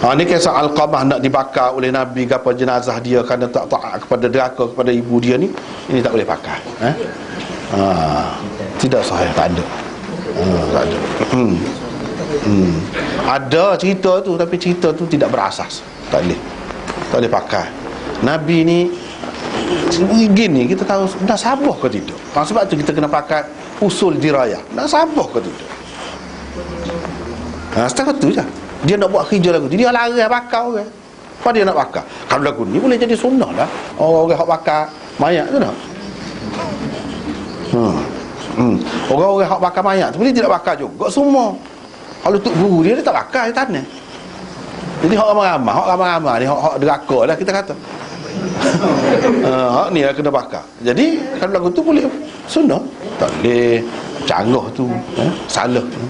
Ha, ni kisah Al-Qamah nak dibakar oleh Nabi ke apa jenazah dia kerana tak taat kepada deraka kepada ibu dia ni? Ini tak boleh pakai eh? ha, tidak sahih tak ada. Ha, tak ada. Hmm. Hmm. ada cerita tu tapi cerita tu tidak berasas. Tak boleh. Tak boleh pakai Nabi ni gini kita tahu dah sabar ke tidak. Ha, sebab tu kita kena pakai usul dirayah. Dah sabar ke tidak ha, setakat tu je. Dia nak buat kerja lagu tu. Dia larang bakar orang. Apa dia nak bakar? Kalau lagu ni boleh jadi sunnah lah. Orang-orang hak bakar mayat tu tak hmm. Hmm. orang-orang hak bakar mayat tu boleh tidak bakar juga semua. Kalau tuk guru dia dia tak bakar dia tanah jadi hak ramai-ramai hak ramai-ramai ni hak, hak deraka lah kita kata. Hak ni lah kena bakar. Jadi kalau lagu tu boleh sunnah. Tak boleh canggah tu eh? salah tu.